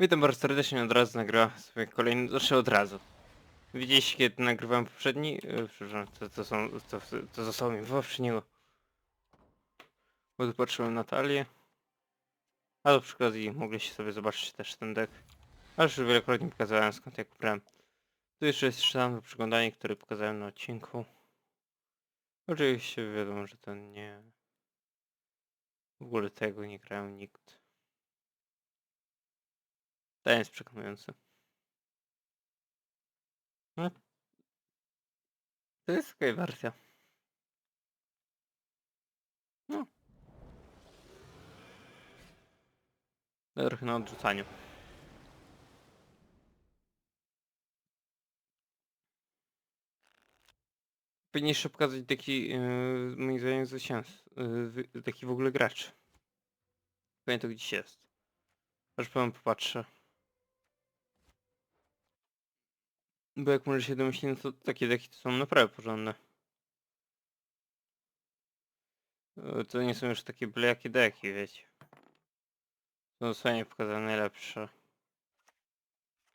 Witam bardzo serdecznie, od razu nagrywam sobie kolejny, znaczy od razu. Widzieliście kiedy nagrywałem poprzedni? E, Przepraszam, to, to są, to, to zostało mi poprzedniego. Bo tu patrzyłem na talię. A do przykładu mogliście sobie zobaczyć też ten deck. Ale już wielokrotnie pokazałem skąd jak brałem. Tu jeszcze jest jeszcze tam przeglądanie, które pokazałem na odcinku. Oczywiście wiadomo, że to nie... W ogóle tego nie grał nikt. Ten jest przekonujący. No. To jest okej wersja. No. Trochę na odrzucaniu. Powinien jeszcze pokazać taki, yy, moim zdaniem, zwycięz, yy, taki w ogóle gracz. To gdzieś jest. Aż powiem popatrzę. Bo jak może się domyślić, no to takie deki to są naprawdę porządne. E, To nie są już takie byle jakie deki, wiecie. Są dosłownie pokazane najlepsze.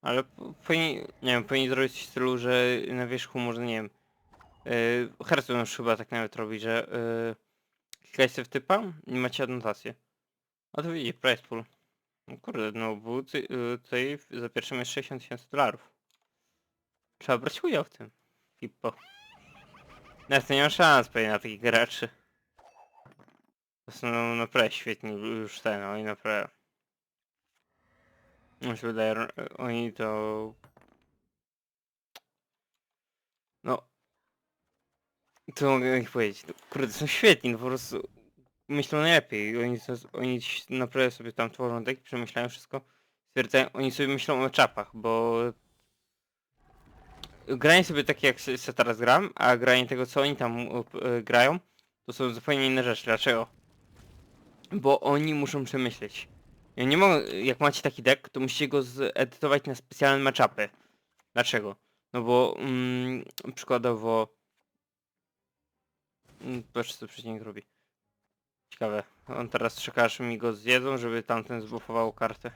Ale po- powinni, nie wiem, powinni zrobić coś w stylu, że na wierzchu można, nie wiem, yy, już chyba tak nawet robi, że yy, klikajcie w typa i macie adnotację. A to widzicie, price pool. No kurde, no był yy, tutaj za pierwszym jest 60 tysięcy dolarów. Trzeba brać udział w tym. Hippo. Nawet nie ma szans pewnie na takich graczy. To są no, naprawdę świetni już ten, oni naprawdę. Mi się wydaje, oni to... No... Co mogę ich powiedzieć? No, kurde, są świetni, no po prostu myślą najlepiej. Oni, to, oni naprawdę sobie tam tworzą deki, przemyślają wszystko. Stwierdzają, oni sobie myślą o czapach, bo granie sobie takie jak się teraz gram, a granie tego co oni tam e, grają, to są zupełnie inne rzeczy. Dlaczego? Bo oni muszą przemyśleć. Ja nie mogę, jak macie taki deck, to musicie go zedytować na specjalne matchupy. Dlaczego? No bo mm, przykładowo... Mm, Patrz co przeciwnik robi. Ciekawe. On teraz czeka aż mi go zjedzą, żeby tamten zbufował kartę.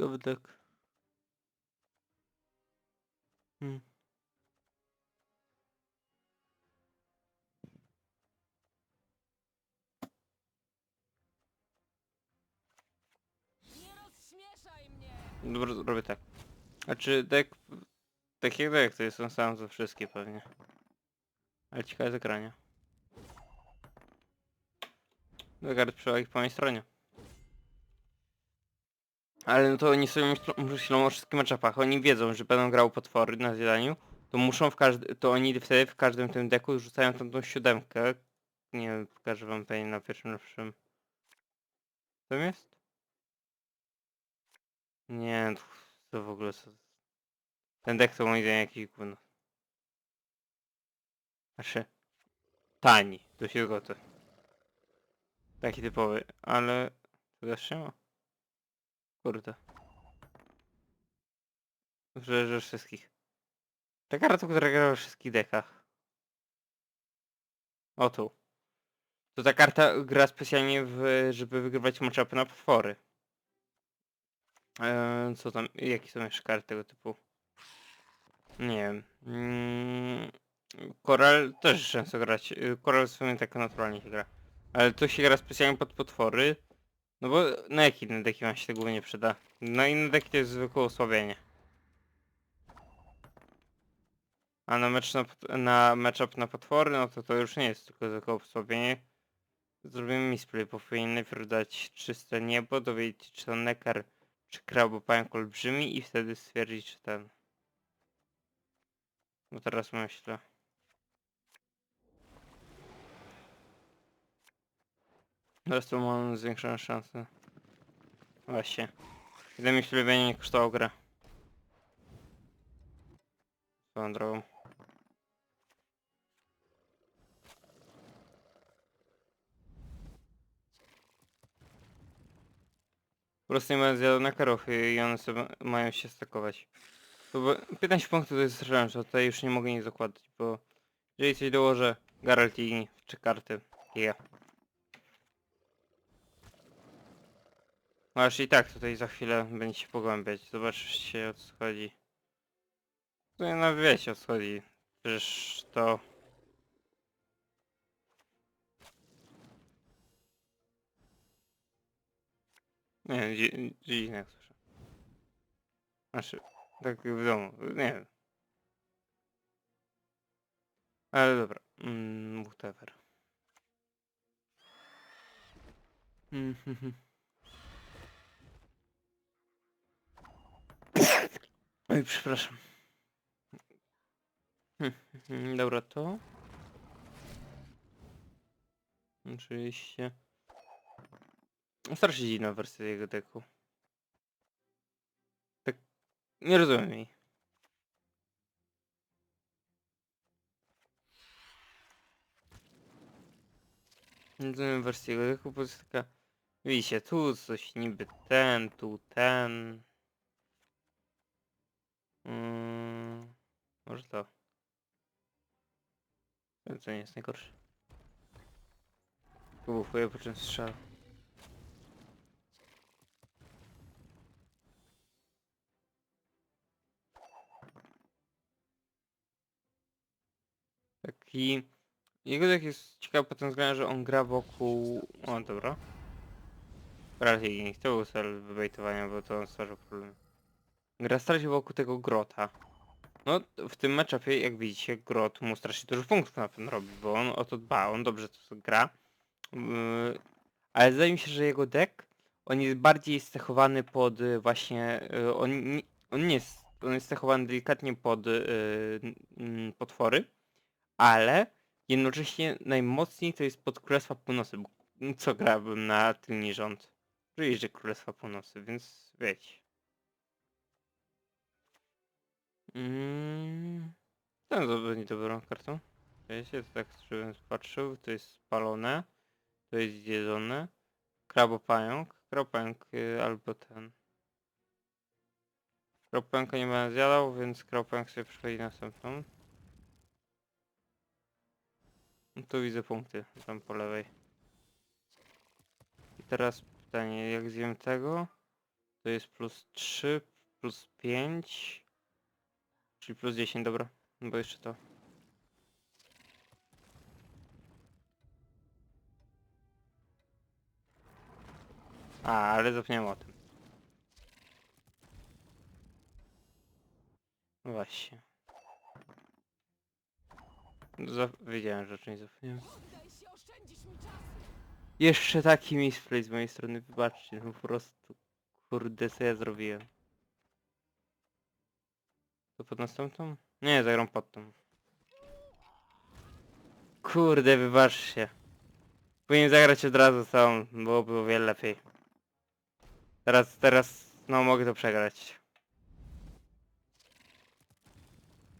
Ciekawy deck. Hmm. Nie rozśmieszaj mnie! Dobra, robię tak. Znaczy deck... Tak jak deck, to jest ten sam za wszystkie pewnie. Ale ciekawe zagrania. Zegard przewagi po mojej stronie. Ale no to oni sobie myślą, myślą o wszystkich matchupach. Oni wiedzą, że będą grał potwory na zjadaniu. To muszą w każdym... To oni wtedy w każdym tym deku rzucają tam tą siódemkę. Nie wiem, pokażę wam pewnie na pierwszym lepszym. Co jest? Nie, to, w ogóle co... Ten deck to moim zdaniem jakiś gówno. Znaczy... Tani, to się zgodzę. Taki typowy, ale... To też nie ma. Kurde. Że, że wszystkich. Ta karta, która gra we wszystkich dekach. O tu. To ta karta gra specjalnie w, żeby wygrywać matchupy na potwory. Eee, co tam, jakie są jeszcze karty tego typu? Nie wiem. Mm, Koral też często grać. Koral w sumie tak naturalnie się gra. Ale to się gra specjalnie pod potwory. No bo na jakie inne deki wam się tego głównie przyda? Na inne deki to jest zwykłe osłabienie. A na mecz na, na matchup na potwory, no to to już nie jest tylko zwykłe osłabienie. Zrobimy misplay, bo powinien najpierw dać czyste niebo, dowiedzieć czy to nekar czy krab pająk olbrzymi i wtedy stwierdzić, czy ten. Bo teraz myślę. Teraz to mam zwiększoną szansę. Właśnie. Ile mi ślubienie nie kosztowało grę. Swoją drogą. Po prostu nie mają zjadu na karochy i one sobie mają się stakować. To bo 15 punktów to jest wystarczająco, tutaj już nie mogę nic zakładać, bo jeżeli coś dołożę, Geraltini czy karty, ja. No aż i tak tutaj za chwilę będzie się pogłębiać, zobaczycie o co chodzi. No nawet wiecie o co chodzi, przecież to... Nie wiem, dzi- dziwnie jak słyszę. Znaczy, tak w domu, nie wiem. Ale dobra, mm, whatever. Mhm. Oj, przepraszam. Mhm, Dobra, to. Oczywiście. Strasznie dziwna wersja jego deku. Tak, nie rozumiem jej. Nie rozumiem wersji jego deku, bo jest taka... Widzicie, tu coś niby ten, tu ten. Mm, może to. To nie jest najgorsze. Wybuchuje po czym strzał. Taki... Jego deck jest ciekawy pod tym względem, że on gra wokół... O, dobra. Raczej nie był cel wybejtowania, bo to on stwarza problem. Gra strasznie wokół tego grota. No, w tym matchupie, jak widzicie, grot mu strasznie dużo punktów na pewno robi, bo on o to dba, on dobrze to gra. Yy, ale zdaje mi się, że jego deck, on jest bardziej stechowany pod y, właśnie... y, On, on nie jest... On jest stechowany delikatnie pod y, potwory, ale jednocześnie najmocniej to jest pod Królestwa Północy, co grałbym na tylny rząd? Czyli, że Królestwa Północy, więc wiecie. Mm, ten to będzie dobrą kartą. Wiecie, to tak żebym patrzył, to jest spalone, to jest zjedzone. Krabopająk, krabopająk y, albo ten. Krabopająka nie będę zjadał, więc krabopająk sobie przechodzi na następną. No tu widzę punkty, tam po lewej. I teraz pytanie, jak zjem tego, to jest plus 3, plus 5, czyli plus 10, dobra, no bo jeszcze to. A, ale zapomniałem o tym. No Właśnie. Za... Wiedziałem, że czymś zapomniałem. Jeszcze taki misplay z mojej strony, wybaczcie, no po prostu. Kurde, co ja zrobiłem? To pod następną? Nie, zagram pod tą. Kurde, wybaczcie. Powinien zagrać od razu całą, byłoby o wiele lepiej. Teraz, teraz, no mogę to przegrać.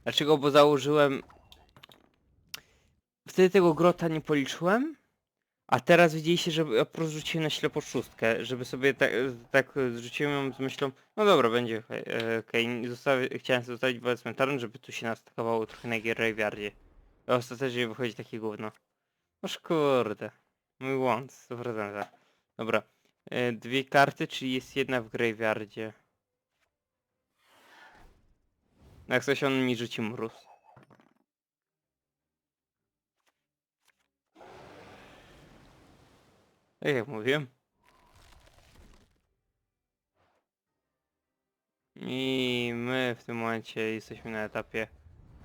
Dlaczego? Bo założyłem... Wtedy tego grota nie policzyłem? A teraz widzieliście, że ja po prostu rzuciłem na ślepo szóstkę, żeby sobie tak, tak zrzuciłem ją z myślą, no dobra, będzie e, okej, zostawi- chciałem zostawić wobec cmentarzem, żeby tu się nastakowało trochę na graveyardzie. A ostatecznie wychodzi takie gówno. Noż kurde, mój błąd, 100%. Dobra, e, dwie karty, czyli jest jedna w graveyardzie. Jak coś on mi rzuci mróz. Tak jak mówiłem. I my w tym momencie jesteśmy na etapie...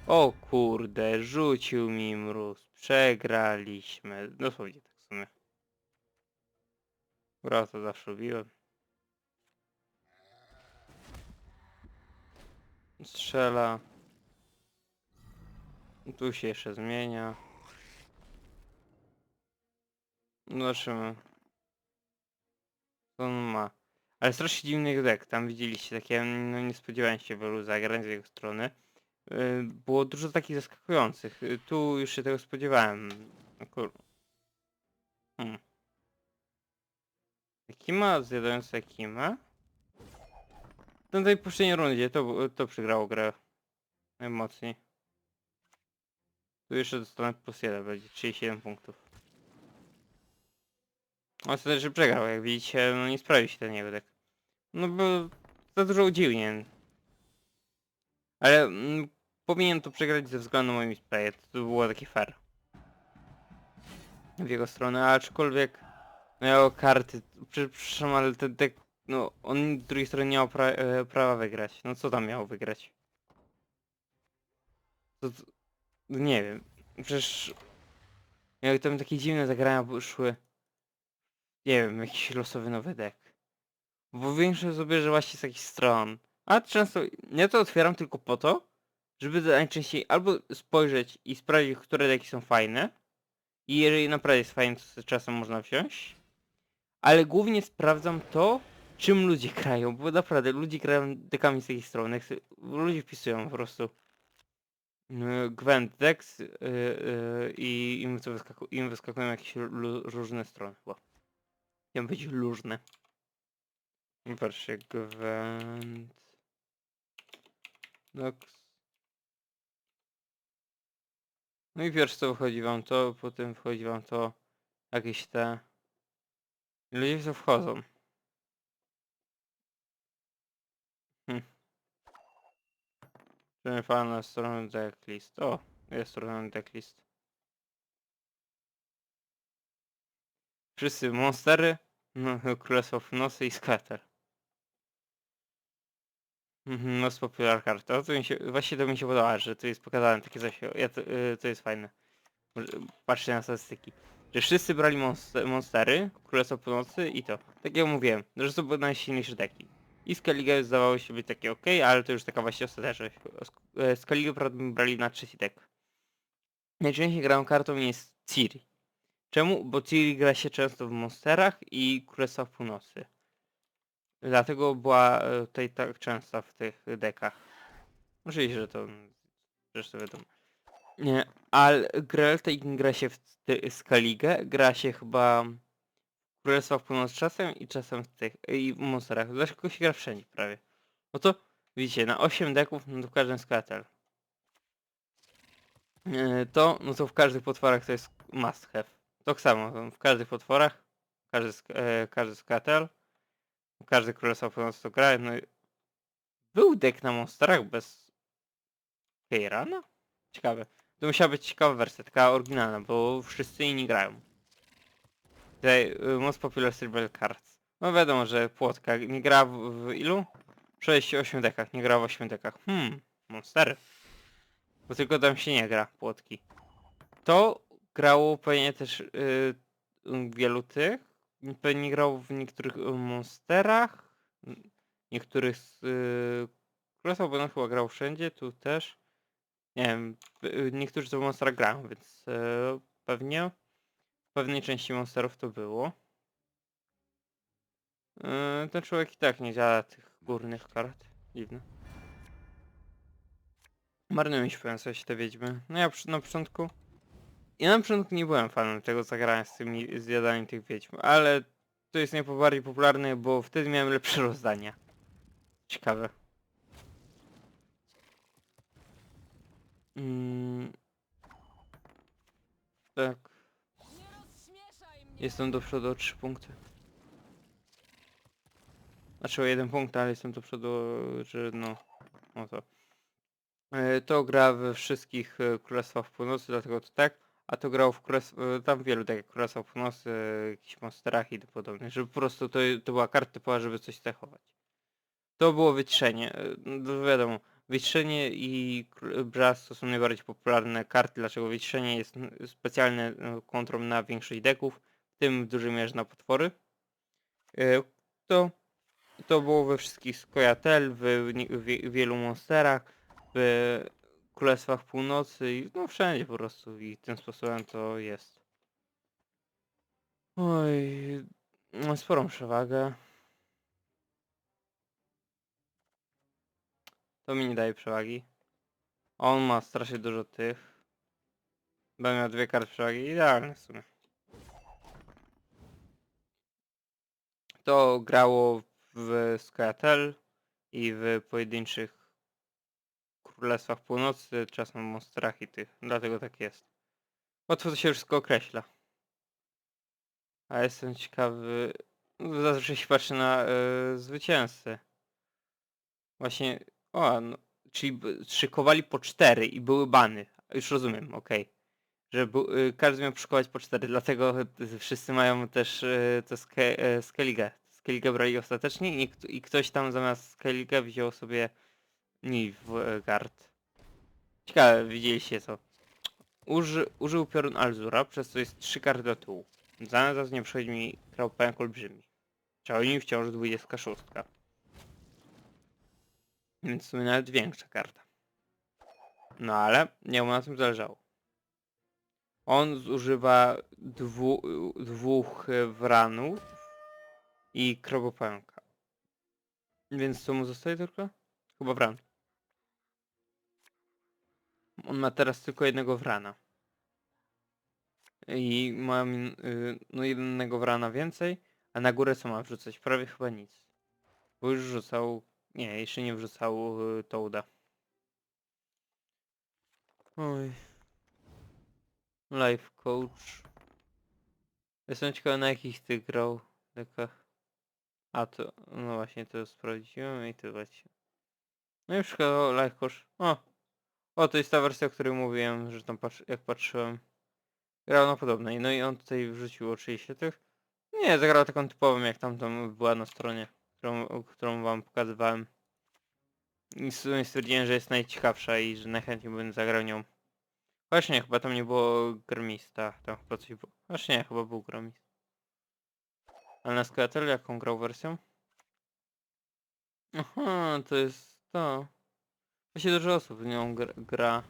O kurde, rzucił mi mróz. Przegraliśmy. Dosłownie tak w sumie. Gra to zawsze lubiłem. Strzela. Tu się jeszcze zmienia. Zobaczymy. On ma? Ale strasznie dziwny deck. Tam widzieliście takie, no nie spodziewałem się wielu zagrań z jego strony. Yy, Było dużo takich zaskakujących. Yy, Tu już się tego spodziewałem. No kur... Hmm. Kima zjadająca Kimę? No tej poprzedniej rundzie to, to przegrało grę. Najmocniej. Tu jeszcze dostanę plus 1, będzie 37 punktów. Ostatecznie przegrał, jak widzicie, no nie sprawił się ten deck. No bo za dużo udziwnień. Ale mm, powinien to przegrać ze względu na moim spraye, to było taki fair. W jego stronę, aczkolwiek miał karty, prze- przepraszam, ale ten deck, no on z drugiej strony nie miał pra e, prawa wygrać. No co tam miał wygrać? To, to, nie wiem, przecież jak tam takie dziwne zagrania szły, nie wiem, jakiś losowy nowy deck. Bo większość zabierze właśnie z jakichś stron. A często, ja to otwieram tylko po to, żeby najczęściej albo spojrzeć i sprawdzić, które deki są fajne. I jeżeli naprawdę jest fajne, to sobie czasem można wziąć. Ale głównie sprawdzam to, czym ludzie grają, bo naprawdę ludzie grają dekami z tej strony. Ludzie wpisują po prostu yy, Gwent Dex yy, yy, i im, wyskaku, im wyskakują jakieś różne strony. Bo. Chciałem być. I Patrzcie, Gwent... Dex. No i pierwsze co wchodzi wam to, potem wchodzi wam to jakieś te... Ludzie to wchodzą. Hm. Przemyfana strona decklist. O, jest strona decklist. Wszyscy monstery, no, Królestwo Nosy i Scatter. Mhm, Most popular card. To, mi się, właśnie to mi się podoba, że tu jest pokazane takie coś. Ja to, y, to jest fajne. Patrzcie na statystyki. Że wszyscy brali monster, monstery, Królestwo Północy i to. Tak jak mówiłem, że to były najsilniejsze deki. I Skellige zdawało się być takie ok, ale to już taka właśnie ostateczność. E, Skellige prawda brali na trzeci deck. Najczęściej grałem kartą jest Ciri. Czemu? Bo Ciri gra się często w monsterach i Królestwach Północy. Dlatego była e, tutaj tak częsta w tych dekach. Oczywiście, że to zresztą wiadomo. Nie, ale gra tutaj gra się w Skaligę, gra się chyba w Królestwach Północy czasem i czasem w tych i w monsterach. Dlaczego się gra wszędzie prawie? No to widzicie, na 8 deków, no to w każdym skater. E, To, no to w każdych potworach to jest must have. Tak samo, w każdych potworach, każdy, e, każdy skater, każdy królestwo północy to gra, no był deck na monsterach bez Keirana? Ciekawe. To musiała być ciekawa wersja, taka oryginalna, bo wszyscy inni grają. Tutaj y, Most Popular Cerebral Cards. No wiadomo, że płotka nie gra w, w ilu? 6-8 dekach, nie gra w 8 dekach. Hmm, monstery. Bo tylko tam się nie gra, płotki. To grało pewnie też y, wielu tych. Pewnie grało w niektórych y, monsterach. Niektórych z y, Królestwa chyba grał wszędzie, tu też. Nie wiem, y, niektórzy to w monsterach grają, więc y, pewnie w pewnej części monsterów to było. Y, ten człowiek i tak nie działa tych górnych kart. Dziwne. Marnują mi się powiem sobie te wiedźmy. No ja przy- na początku... Ja na początku nie byłem fanem tego zagrania z tymi zjadaniem tych wiedźm, ale to jest najbardziej popularne, bo wtedy miałem lepsze rozdania. Ciekawe. Mm. Tak, jestem do przodu o 3 punkty. Znaczy o 1 punkt, ale jestem do przodu, że no... No to. E, To gra we wszystkich e, Królestwach Północy, dlatego to tak. A to grał w królestw... e, tam wielu takich Królestwach Północy, e, jakichś monsterach i tym podobnych, żeby po prostu to, to była karta typowa, żeby coś cechować. To było wyciszenie. e, No wiadomo, wyciszenie i Brass to są najbardziej popularne karty, dlaczego wyciszenie jest specjalne kontrą na większość deków, w tym w dużej mierze na potwory. To, to było we wszystkich Skojatel, w, w wie- wielu monsterach, w Królestwach Północy i no wszędzie po prostu i tym sposobem to jest. Oj, sporą przewagę. To mi nie daje przewagi. On ma strasznie dużo tych. Będę miał dwie karty przewagi, idealne w sumie. to grało w Skytel i w pojedynczych Królestwach Północy, czasem monstrach i tych. Dlatego tak jest. Łatwo to się wszystko określa. A jestem ciekawy... Zazwyczaj się patrzy na e, zwycięzcę. Właśnie... O, no, czyli szykowali po cztery i były bany. Już rozumiem, okej. Że bu, y, każdy miał przyszykować po cztery, dlatego y, wszyscy mają też y, to ske, e, Skellige. Skellige brali ostatecznie i, i ktoś tam zamiast Skellige wziął sobie Nilfgaard. Ciekawe, widzieliście to. Uży, użył piorun Alzura, przez co jest trzy karty do tyłu. Zamiast nie przychodzi mi krałpęk olbrzymi. Czarownik wciąż 26. Więc w sumie nawet większa karta. No ale nie mu na tym zależało. On zużywa dwu, dwóch e, wranów i krogopęka. Więc co mu zostaje tylko? Chyba wran. On ma teraz tylko jednego wrana. I ma min- y, no jednego wrana więcej, a na górę co ma wrzucać? Prawie chyba nic. Bo już rzucał... Nie, jeszcze nie wrzucał y, Toada. Oj. Life coach. Jestem ciekawy na jakich ty grał dekach. A to, no właśnie to sprawdziłem i właśnie. No i przykład life coach. O! O, to jest ta wersja, o której mówiłem, że tam jak patrzyłem. Grał na podobnej. No i on tutaj wrzucił oczywiście tych. Nie, zagrał taką typową jak tamtą była na stronie, którą, którą wam pokazywałem. I stwierdziłem, że jest najciekawsza i że najchętniej bym zagrał nią. Właśnie, chyba tam nie było gromista. Tam chyba coś było. Właśnie, nie, chyba był gromist. Ale na Skytel jaką grał wersją? Aha, to jest to. Właśnie dużo osób w nią gr gra.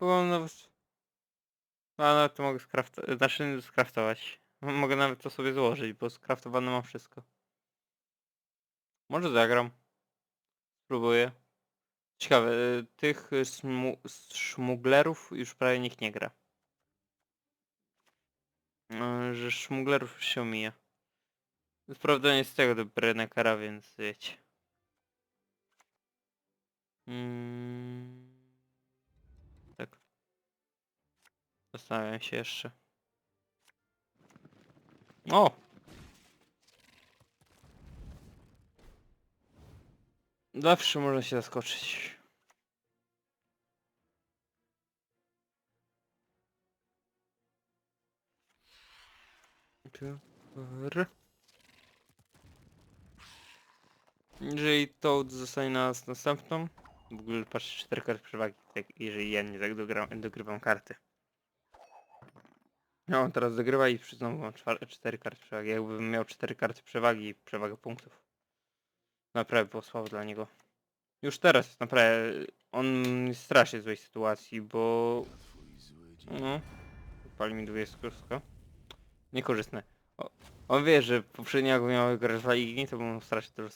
Mam nawet... A nawet to mogę skraftować, znaczy skraftować. Mogę nawet to sobie złożyć, bo skraftowane mam wszystko. Może zagram. Spróbuję. Ciekawe, y, tych y, szmuglerów już prawie nikt nie gra. Y, Że szmuglerów się omija. Sprawdzenie z tego do kara, więc wiecie. Mm, tak. Zastanawiam się jeszcze. O! Zawsze można się zaskoczyć. Jeżeli to zostanie na nas następną, w ogóle patrz 4 karty przewagi, tak, jeżeli ja nie tak dogrywam karty. No on teraz dogrywa i znowu mam 4 karty przewagi. Jakbym miał 4 karty przewagi i przewagę punktów. Naprawdę było słabo dla niego. Już teraz jest naprawdę... On jest w złej sytuacji, bo... No... Pali mi 20 krusko. Niekorzystne. O, on wie, że poprzednio jak miał grać w ligi, to bym strasznie dużo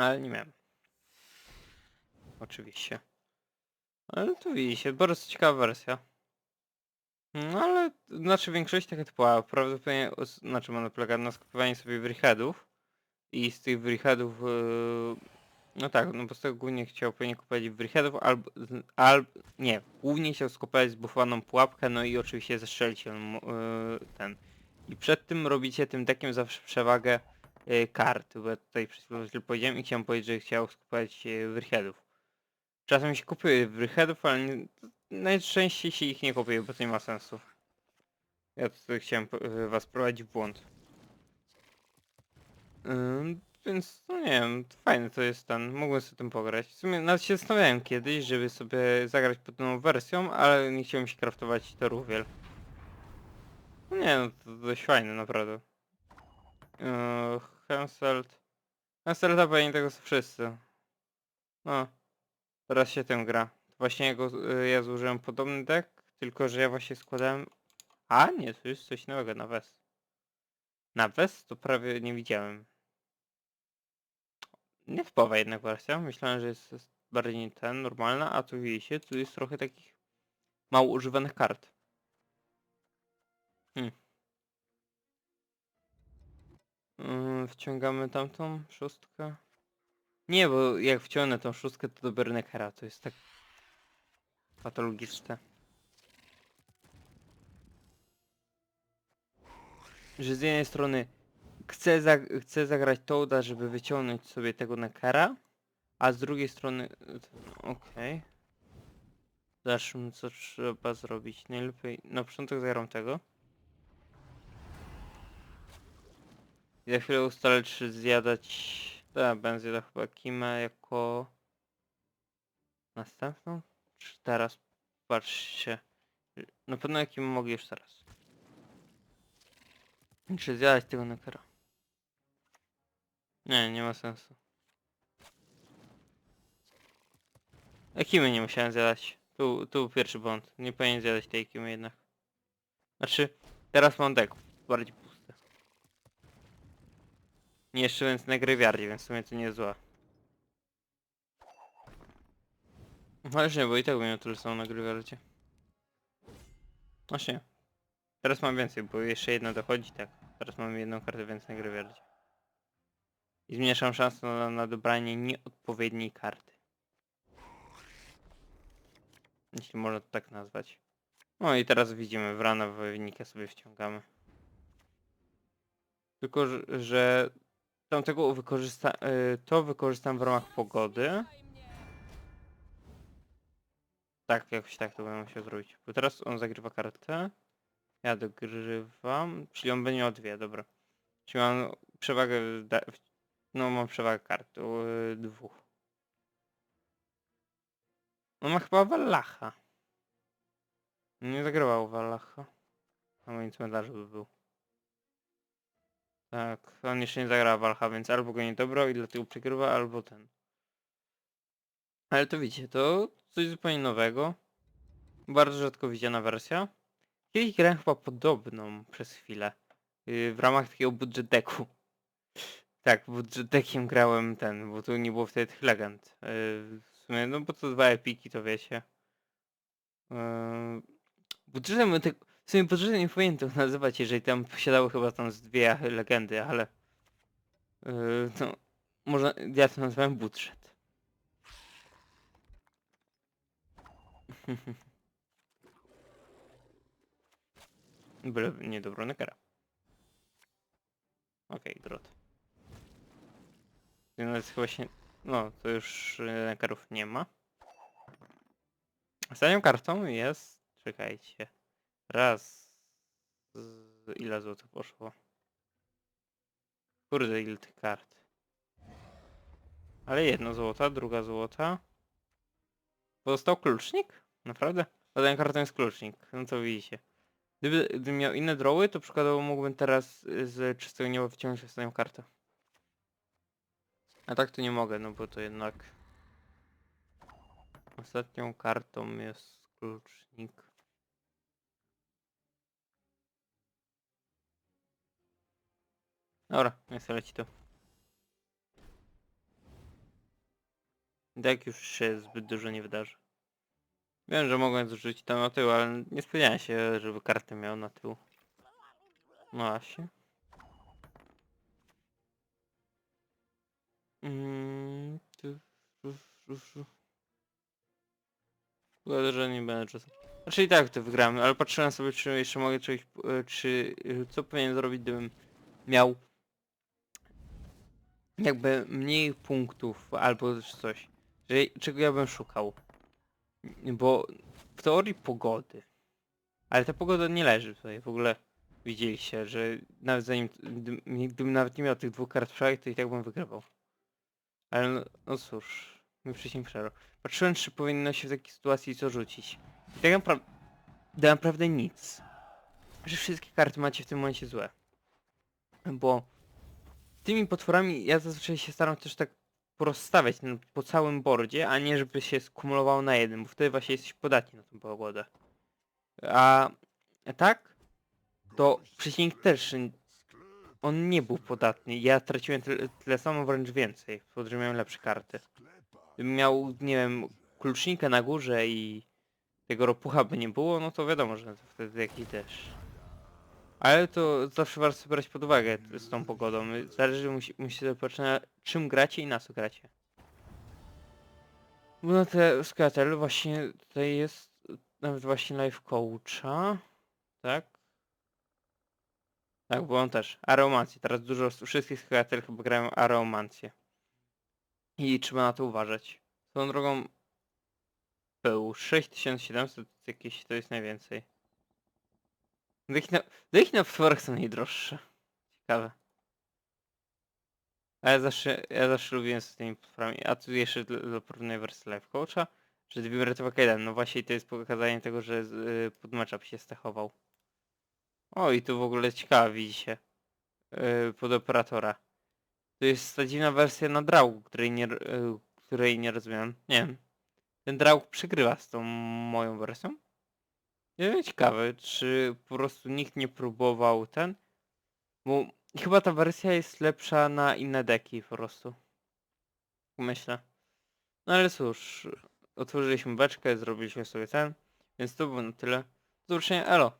spalił. Ale nie miałem. Oczywiście. Ale tu widzicie, bardzo ciekawa wersja. No ale, znaczy większość taka typowa, prawdopodobnie, znaczy ona polega na skupianiu sobie wriheadów i z tych wriheadów, yy, no tak, no bo z tego głównie chciał pewnie kupować wriheadów albo, z- alb, nie, głównie chciał skupować zbufowaną pułapkę, no i oczywiście zestrzelić yy, ten. I przed tym robicie tym dekiem zawsze przewagę kart, bo tutaj przed chwilą źle powiedziałem i chciałem powiedzieć, że chciał skupować yy, wriheadów. Czasem się kupuje wriheadów, ale nie, najczęściej się ich nie kupuje, bo to nie ma sensu. Ja tutaj chciałem y, was prowadzić w błąd. Ym, więc, no nie wiem, to fajne to jest ten, mogłem sobie tym pograć. W sumie nawet się zastanawiałem kiedyś, żeby sobie zagrać pod tą wersją, ale nie chciałem się craftować torów wiel. No nie no, to dość fajne naprawdę. Yy, Henselt. Henselta pewnie tego są wszyscy. No. Teraz się tym gra. Właśnie ja, y, ja zużyłem podobny deck, tylko że ja właśnie składałem... A nie, to jest coś nowego na West. Na West to prawie nie widziałem. Nietypowa jednak wersja. Myślałem, że jest bardziej ten, normalna, a tu widzicie, tu jest trochę takich mało używanych kart. Yy, wciągamy tamtą szóstkę. Nie, bo jak wciągnę tą szóstkę to do Bernekera, to jest tak patologiczne. Że z jednej strony chcę, zag chcę zagrać Toada, żeby wyciągnąć sobie tego Nekera, a z drugiej strony... Okej. Zacznijmy co trzeba zrobić. Najlepiej... Na początek zagram tego. Za chwilę ustalę czy zjadać... Tak, będę zjadał chyba Kimę jako... Następną? Czy teraz? Patrzcie. Na pewno jakim mogę już teraz. Czy zjadać tego nekera? Nie, nie ma sensu. Ekimy nie musiałem zjadać. Tu, tu pierwszy błąd. Nie powinien zjadać tej ekimy jednak. Znaczy, teraz mam deck bardziej. Nie jeszcze więc na grywiardzie, więc w sumie to nie jest złe. Chociaż nie, bo i tak miał tyle samo na grywiardzie. Właśnie. Teraz mam więcej, bo jeszcze jedna dochodzi, tak. Teraz mam jedną kartę więcej na grywiardzie. I zmniejszam szansę na, na dobranie nieodpowiedniej karty. Jeśli można to tak nazwać. No i teraz widzimy, wrana wojownika sobie wciągamy. Tylko, że tamtego wykorzysta y, to wykorzystam w ramach pogody. Tak, jakoś tak to będę musiał zrobić. Bo teraz on zagrywa kartę. Ja dogrywam. Czyli on będzie miał dwie, dobra. Czyli mam przewagę. No mam przewagę kart. Yy, dwóch. On ma chyba Wallacha. Nie zagrywał Wallacha. Na moim cmentarzu by był. Tak, on jeszcze nie zagrał Wallacha, więc albo go nie dobrał i dlatego przegrywa, albo ten. Ale to widzicie, to coś zupełnie nowego. Bardzo rzadko widziana wersja. Kiedyś grałem chyba podobną przez chwilę. Yy, w ramach takiego decku. Tak, budżet deckiem grałem ten, bo tu nie było wtedy tych legend. Yy, w sumie, no bo to dwa epiki, to wiecie. Yy, budżetem, te, w sumie budżetem nie to nazywać, jeżeli tam posiadały chyba tam z dwie legendy, ale... Yy, no, można, ja to nazywałem budżet. Byle nie dobro nekera. Okej, drot. Więc chyba się... No, to już e, nekerów nie ma. Ostatnią kartą jest... Czekajcie. Raz... Ile złotych poszło? Kurde, ile tych kart. Ale jedna złota, druga złota. Pozostał klucznik? Naprawdę? Ostatnią kartą jest klucznik. No to widzicie. Gdyby, gdybym miał inne droły, to przykładowo mógłbym teraz y, z czystego nieba wyciągnąć ostatnią kartę. A tak to nie mogę, no bo to jednak... Ostatnią kartą jest klucznik. Dobra, nie leci to. Tak już się zbyt dużo nie wydarzy. Wiem, że mogłem zrzucić tam na tył, ale nie spodziewałem się, żeby kartę miał na tył. No właśnie. Mm, tu, tu. Szkoda, że nie będę czasu. Znaczy i tak to wygramy, ale patrzyłem sobie, czy jeszcze mogę coś, e, czy, e, co powinien zrobić, gdybym miał jakby mniej punktów albo coś. Że, czego ja bym szukał. Bo w teorii pogody. Ale ta pogoda nie leży tutaj. W ogóle widzieliście, że nawet zanim, gdybym, nawet nie miał tych dwóch kart przewagi, to i tak bym wygrywał. Ale no, no cóż, mi wcześniej przerwał. Patrzyłem, czy powinno się w takiej sytuacji co rzucić. I tak naprawdę, tak naprawdę nic. Że wszystkie karty macie w tym momencie złe. Bo tymi potworami ja zazwyczaj się staram też tak porozstawiać po całym bordzie, a nie żeby się skumulowało na jeden, bo wtedy właśnie jesteś podatni na tą pogodę. A tak, to przeciwnik też, on nie był podatny. Ja traciłem tyle, tyle samo, wręcz więcej, bo miałem lepsze karty. Gdybym miał, nie wiem, klucznika na górze i tego ropucha by nie było, no to wiadomo, że wtedy jakiś też. Ale to zawsze warto brać pod uwagę z tą pogodą. Zależy, musi, musicie zapocząć czym gracie i na co gracie. Bo na te skater właśnie tutaj jest nawet właśnie live coacha. Tak? Tak, bo on też. Aromancję. Teraz dużo z wszystkich skater chyba grają aromancję. I trzeba na to uważać. Tą drogą był 6700 jakieś to jest najwięcej. Na, deki na potworach są najdroższe. Ciekawe. A ja zawsze, ja zawsze lubiłem z tymi potworami. A tu jeszcze dla, dla porównania wersji Life Coacha, że Ratowak 1. No właśnie to jest pokazanie tego, że z- y, pod matchup się stechował. O i tu w ogóle ciekawe widzicie. Yy, pod operatora. To jest ta dziwna wersja na Draugu, której nie, r- y, której nie rozumiem. Nie wiem. Ten Draug przegrywa z tą moją wersją. Wiem, ciekawe, czy po prostu nikt nie próbował ten? Bo chyba ta wersja jest lepsza na inne deki po prostu. Myślę. No ale cóż, otworzyliśmy beczkę, zrobiliśmy sobie ten, więc to było na tyle. Do zobaczenia, elo!